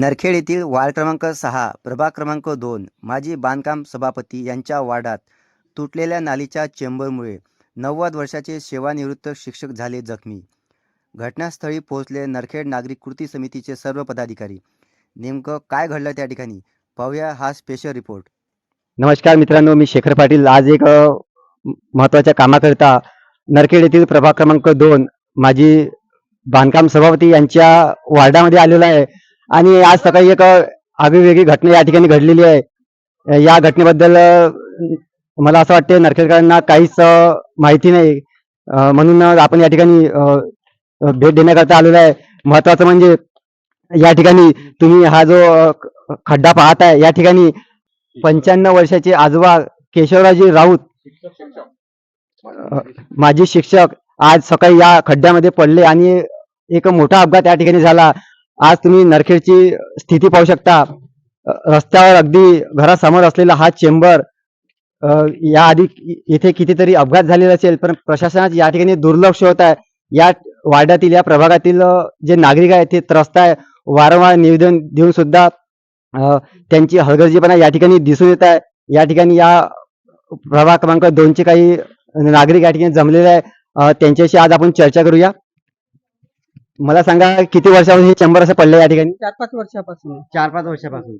नरखेड येथील वार्ड क्रमांक सहा प्रभाग क्रमांक दोन माजी बांधकाम सभापती यांच्या वार्डात तुटलेल्या नालीच्या चेंबरमुळे नव्वद वर्षाचे सेवानिवृत्त शिक्षक झाले जखमी. घटनास्थळी पोहोचले नरखेड नागरिक कृती समितीचे सर्व पदाधिकारी. नेमकं काय घडलं त्या ठिकाणी? पाहूया हा स्पेशल रिपोर्ट नमस्कार मित्रांनो मी शेखर पाटील. आज एक महत्त्वाच्या महत्त्वाच्या कामाकरिता नरखेड येथील प्रभाग क्रमांक दोन माजी बांधकाम सभापती यांच्या वार्डामध्ये आलेलो आहे. आणि आज सकाळी एक आगळीवेगळी घटना या ठिकाणी घडलेली आहे. या घटनेबद्दल मला असं वाटते नरखेडकरांना काहीच माहिती नाही. म्हणून आपण या ठिकाणी भेट देण्याकरता आलेलो आहे. महत्वाचं म्हणजे या ठिकाणी तुम्ही हा जो खड्डा पाहत आहे या ठिकाणी पंच्याण्णव वर्षाचे आजोबा केशवराजी राऊत माजी शिक्षक आज सकाळी या खड्ड्यामध्ये पडले आणि एक मोठा अपघात या ठिकाणी झाला. आज तुम्ही नरखेडची स्थिती पाहू शकता. रस्त्यावर अगदी घरासमोर असलेला हा चेंबर या याआधी इथे कितीतरी अपघात झालेला असेल पण प्रशासनाचे या ठिकाणी दुर्लक्ष होत आहे. या वार्डातील या प्रभागातील जे नागरिक आहेत ते त्रस्त आहे. वारंवार निवेदन देऊन सुद्धा त्यांची हलगर्जीपणा या ठिकाणी दिसून येत आहे. या ठिकाणी या प्रभाग क्रमांक दोनचे काही नागरिक या ठिकाणी जमलेले आहे. त्यांच्याशी आज आपण चर्चा करूया. मला सांगा किती वर्षापासून हे चंबर असं पडलं या ठिकाणी? चार पाच वर्षापासून. चार पाच वर्षापासून.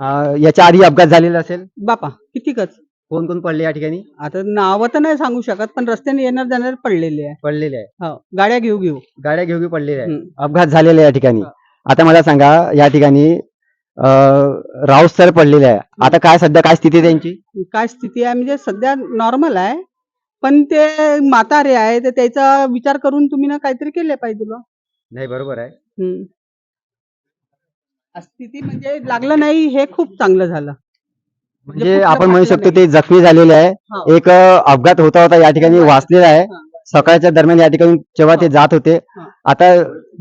अ, याच्या आधी अपघात झालेला असेल? बापा कितीकच? कोण कोण पडले या ठिकाणी? आता नावं तर नाही सांगू शकत पण रस्त्याने येणार जाणार पडलेले आहे. पडलेले आहे. हो गाड्या घेऊ घेऊ. गाड्या घेऊन पडलेल्या आहे. हम्म. अपघात झालेले आहे या ठिकाणी. हा. आता मला सांगा या ठिकाणी अ, राऊत सर पडलेले आहे. आता काय सध्या काय स्थिती आहे त्यांची? काय स्थिती आहे? म्हणजे सध्या नॉर्मल आहे. पण ते म्हातारे आहे तर त्याचा विचार करून तुम्ही ना काहीतरी केले पाहिजे बा नाही बरोबर आहे हम्म. म्हणजे लागलं नाही हे खूप चांगलं झालं म्हणजे कुठलं आपण म्हणू फाटलं शकतो. ते जखमी झालेले आहे हो. एक अ, अपघात होता होता या ठिकाणी वाचलेला आहे हा. सकाळच्या दरम्यान या ठिकाणी जेव्हा ते. जात होते हा. आता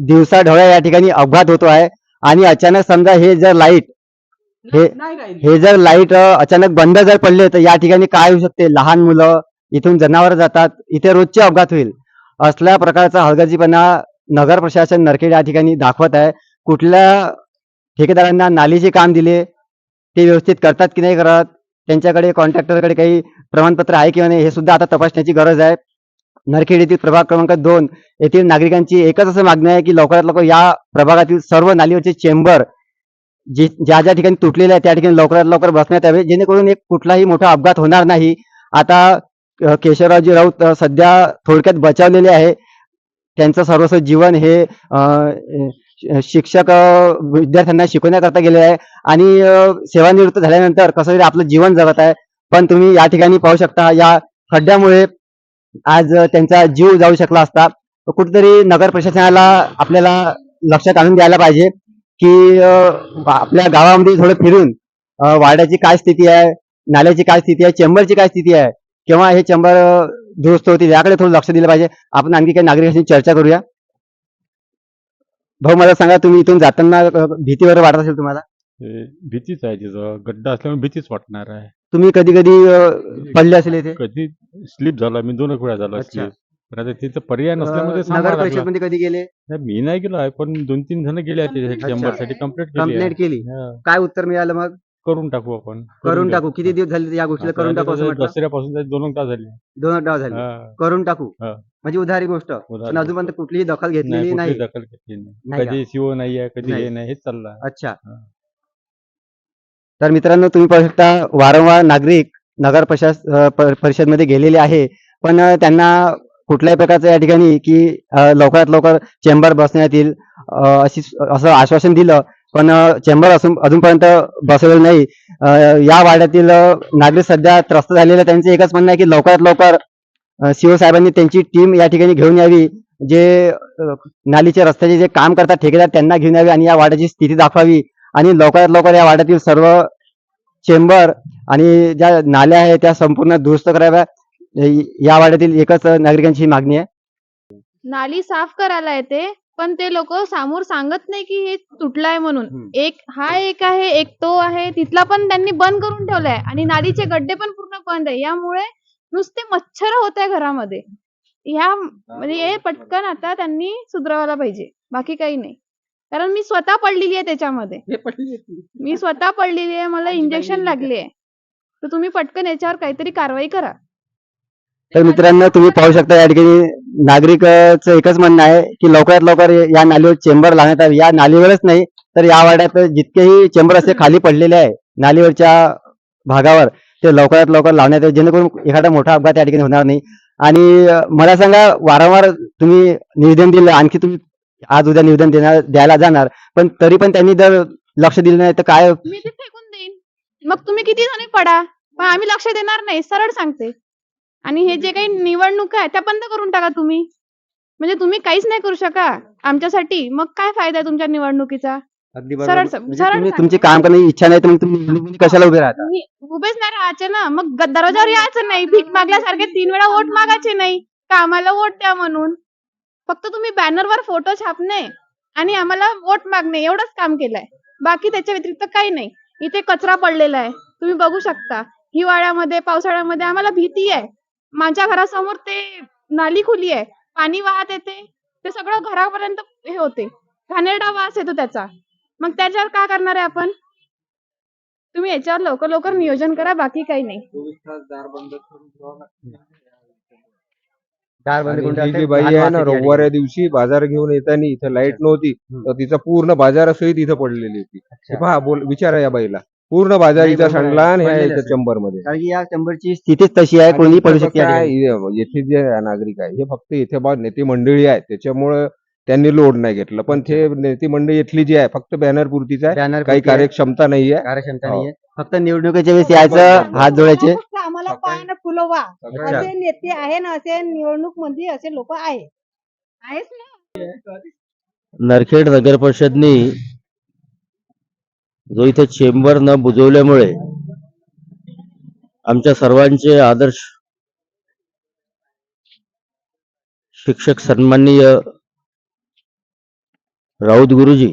दिवसा ढवळ्या या ठिकाणी अपघात होतो आहे आणि अचानक समजा हे जर लाइट हे- नाही राहिली. हे जर लाइट अचानक बंद जर पडले तर या ठिकाणी काय होऊ शकते लहान मुलं इथून जनावर जातात इथे रोजचे अपघात होईल असल्या प्रकारचा हलगर्जीपणा नगर प्रशासन नरखेड या ठिकाणी दाखवत आहे. कुठल्या ठेकेदारांना नालीचे काम दिले ते व्यवस्थित करतात की नाही करत? त्यांच्याकडे कॉन्ट्रॅक्टरकडे काही प्रमाणपत्र आहे किंवा नाही हे सुद्धा आता तपासण्याची गरज आहे. नरखेड येथील प्रभाग क्रमांक दोन येथील नागरिकांची एकच असं मागणी आहे की लवकरात लवकर या प्रभागातील सर्व नालीवरचे चेंबर जे ज्या ज्या ठिकाणी तुटलेले आहे त्या ठिकाणी लवकरात लवकर बसण्यात यावे. जेणेकरून एक कुठलाही मोठा अपघात होणार नाही. आता केशवरावजी राऊत सध्या थोडक्यात बचावलेले आहे. त्यांचं सर्वस्व जीवन हे शिक्षक विद्यार्थ्यांना शिकवण्याकरता गेले आहे. आणि सेवानिवृत्त झाल्यानंतर कसं तरी आपलं जीवन जगत आहे. पण तुम्ही या ठिकाणी पाहू शकता या खड्ड्यामुळे आज त्यांचा जीव जाऊ शकला असता. कुठेतरी नगर प्रशासनाला आपल्याला लक्षात आणून द्यायला पाहिजे की आपल्या गावामध्ये थोडं फिरून वाड्याची काय स्थिती आहे नाल्याची काय स्थिती आहे चेंबरची काय स्थिती आहे केव्हा हे चेंबर दुरुस्त होतील याकडे थोडं लक्ष दिलं पाहिजे. आपण आणखी काही नागरिकांशी चर्चा करूया. भाऊ मला सांगा तुम्ही इथून जाताना भीती वगैरे वाटत असेल तुम्हाला? भीतीच आहे तिथं. गड्डा असल्यामुळे भीतीच वाटणार आहे. तुम्ही कधी कधी पडले असेल इथे? कधी स्लिप झाला मी दोन वेळा झाला. स्लिप. पण आता तिथं पर्याय नसल्यामुळे मध्ये कधी गेले? मी नाही गेलो आहे पण दोन तीन जण गेले आहेत. शंभरसाठी कंप्लीट केली कंप्लेंट आहे. केली. काय उत्तर मिळालं मग? करून टाकू आपण करून. टाकू किती दिवस झाले या गोष्टीला करून टाकू असं म्हटलं दसऱ्यापासून दोन तास झाले दोन डाव झाले हा, करून टाकू हा. म्हणजे उधारी गोष्ट उधारी पण अजूनपर्यंत. कुठलीही दखल नाही घेतलेली कुठली नाही दखल घेतली नाही नाही का? कधी सीओ नाही आहे कधी नाही. हे नाही हेच चाललं आहे. अच्छा हा. तर मित्रांनो तुम्ही पाहू शकता वारंवार नागरिक नगर प्रशास अ, प- परिषदमध्ये गेलेले आहे पण अ, त्यांना कुठल्याही प्रकारचं या ठिकाणी की अ, लवकरात लवकर चेंबर बसण्यात येईल अ, अशी असं आश्वासन दिलं पण चेंबर असून अजूनपर्यंत बसवलेलं नाही. या वाड्यातील नागरिक सध्या त्रस्त झालेले आहेत. त्यांचं एकच म्हणणं आहे की लवकरात लवकर सीओ साहेबांनी त्यांची टीम या ठिकाणी घेऊन यावी. जे नालीचे रस्त्याचे जे काम करतात ठेकेदार त्यांना घेऊन यावे आणि या वाड्याची स्थिती दाखवावी. आणि लवकरात लवकर या वाड्यातील सर्व चेंबर आणि ज्या नाल्या आहेत त्या संपूर्ण दुरुस्त कराव्या. या वाड्यातील एकच नागरिकांची मागणी आहे. नाली साफ करायला येते. पण ते लोक समोर सांगत नाही की हे तुटलाय म्हणून. एक हा एक आहे एक तो आहे तिथला पण त्यांनी बंद करून ठेवलाय. आणि नालीचे गड्डे पण पूर्ण बंद आहे. यामुळे नुसते मच्छर होत आहे घरामध्ये. ह्या म्हणजे हे पटकन आता त्यांनी सुधरवायला पाहिजे. बाकी काही नाही. कारण मी स्वतः पडलेली आहे त्याच्यामध्ये. मी स्वतः पडलेली आहे मला इंजेक्शन लागले आहे. तर तुम्ही पटकन याच्यावर काहीतरी कारवाई करा. तर मित्रांनो तुम्ही पाहू शकता या ठिकाणी नागरिकचं एकच म्हणणं आहे की लवकरात लवकर या नालीवर चेंबर लावण्यात यावे. या नालीवरच नाही तर या वाड्यात जितकेही चेंबर असे खाली पडलेले आहे नालीवरच्या भागावर ते लवकरात लवकर लावण्यात यावे. जेणेकरून एखादा मोठा अपघात या ठिकाणी होणार नाही. आणि मला सांगा वारंवार तुम्ही निवेदन दिलं आणखी तुम्ही आज उद्या निवेदन देणार द्यायला जाणार पण तरी पण त्यांनी जर लक्ष दिलं नाही तर काय? मी ते फेकून देईन. मग तुम्ही किती जणी पडा? पण आम्ही लक्ष देणार नाही सरळ सांगते. आणि हे जे काही निवडणूक आहे त्या बंद करून टाका तुम्ही. म्हणजे तुम्ही काहीच नाही करू शका आमच्यासाठी. मग काय फायदा आहे तुमच्या निवडणुकीचा? अगदी सरळ म्हणजे सरळ तुम्ही सांगा. तुमची काम करण्याची इच्छा नाही तर मग तुम्ही कशाला उभे राहता? उभेच नाही राहायचे ना. मग ग- दरवाजावर यायचं नाही. भीक मागल्यासारखे तीन वेळा वोट मागायचे नाही. का आम्हाला वोट द्या म्हणून. फक्त तुम्ही बॅनरवर फोटो छापणे आणि आम्हाला वोट मागणे. एवढंच काम केलंय. बाकी त्याच्या व्यतिरिक्त काही नाही. इथे कचरा पडलेला आहे. तुम्ही बघू शकता. हिवाळ्यामध्ये पावसाळ्यामध्ये आम्हाला भीती आहे. माझ्या घरासमोर ते नाली खुली आहे. पाणी वाहत येते. ते सगळं घरापर्यंत हे होते. घाणेरडा वास येतो त्याचा. मग त्याच्यावर काय करणार आहे आपण? तुम्ही याच्यावर लवकर लवकर नियोजन करा बाकी काही नाही. दार बंद आणि करून ही टाकते, जी बाई घाण आहे वास ना येते या रविवारी दिवशी बाजार घेऊन येताना इथं लाइट नव्हती. तर तिचा पूर्ण बाजारासहित इथं पडलेली होती. अच्छा. पहा बोल विचारा या बाईला. पूर्ण बाजार नाही, इथं बरोबर आहे. सांडला आणि ह्या पडलेलं इथं असेल. चंबरमध्ये कारण की या चंबरची स्थितीच तशी आहे कोणी पडू शकते या ठिकाणी. येथे जे नागरिक आहे हे फक्त इथे बा नेते मंडळी आहे त्याच्यामुळं त्यांनी लोड नाही घेतलं. पण ते नेते मंडळी इथली जी आहे फक्त बॅनर पुरतीच आहे. बॅनर काही पुरती आहे, कार्यक्षमता नाहीये कार्यक्षमता हो. नाहीये फक्त निवडणुकीच्या वेळेस यायचं हात जोडायचे. फक्त आम्हाला पायानं फुलवा. अच्छा. असे नेते आहे ना असे निवडणूकमध्ये असे लोक आहे आहेच ना? नरखेड नगर परिषदनी जो इथे चेंबर न बुजवल्यामुळे आमच्या सर्वांचे आदर्श शिक्षक सन्माननीय राऊत गुरुजी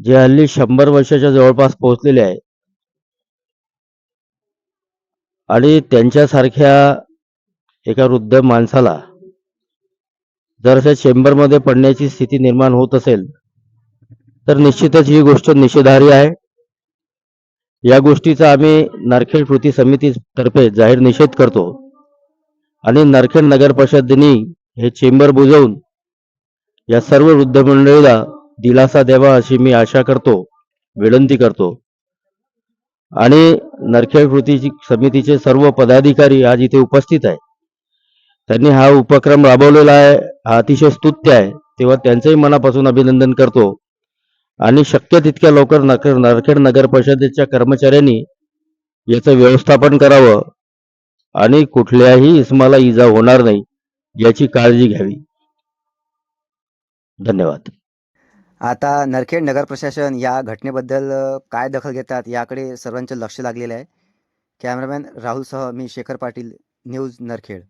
जे हल्ली शंभर वर्षाच्या जवळपास पोहोचलेले आहे आणि त्यांच्यासारख्या एका वृद्ध माणसाला जर त्या चेंबरमध्ये पडण्याची स्थिती निर्माण होत असेल तर निश्चितच ही गोष्ट निषेधार्ह आहे. या गोष्टीचा आम्ही नारखेड कृती समितीतर्फे जाहीर निषेध करतो. आणि नरखेड नगर परिषदेने हे चेंबर बुजवून या सर्व वृद्ध मंडळीला दिलासा द्यावा अशी मी आशा करतो विनंती करतो. आणि नरखेड कृती समितीचे सर्व पदाधिकारी आज इथे उपस्थित आहे त्यांनी हा उपक्रम राबवलेला आहे हा अतिशय स्तुत्य आहे. तेव्हा त्यांचंही मनापासून अभिनंदन करतो. आणि शक्य तितक्या लवकर नकर नरखेड नगर परिषदेच्या कर्मचाऱ्यांनी याचं व्यवस्थापन करावं आणि कुठल्याही इसमाला इजा होणार नाही याची काळजी घ्यावी. धन्यवाद. आता नरखेड नगर प्रशासन या घटनेबद्दल काय दखल घेतात याकडे सर्वांचं लक्ष लागलेलं आहे. कॅमेरामॅन राहुलसह मी शेखर पाटील न्यूज नरखेड.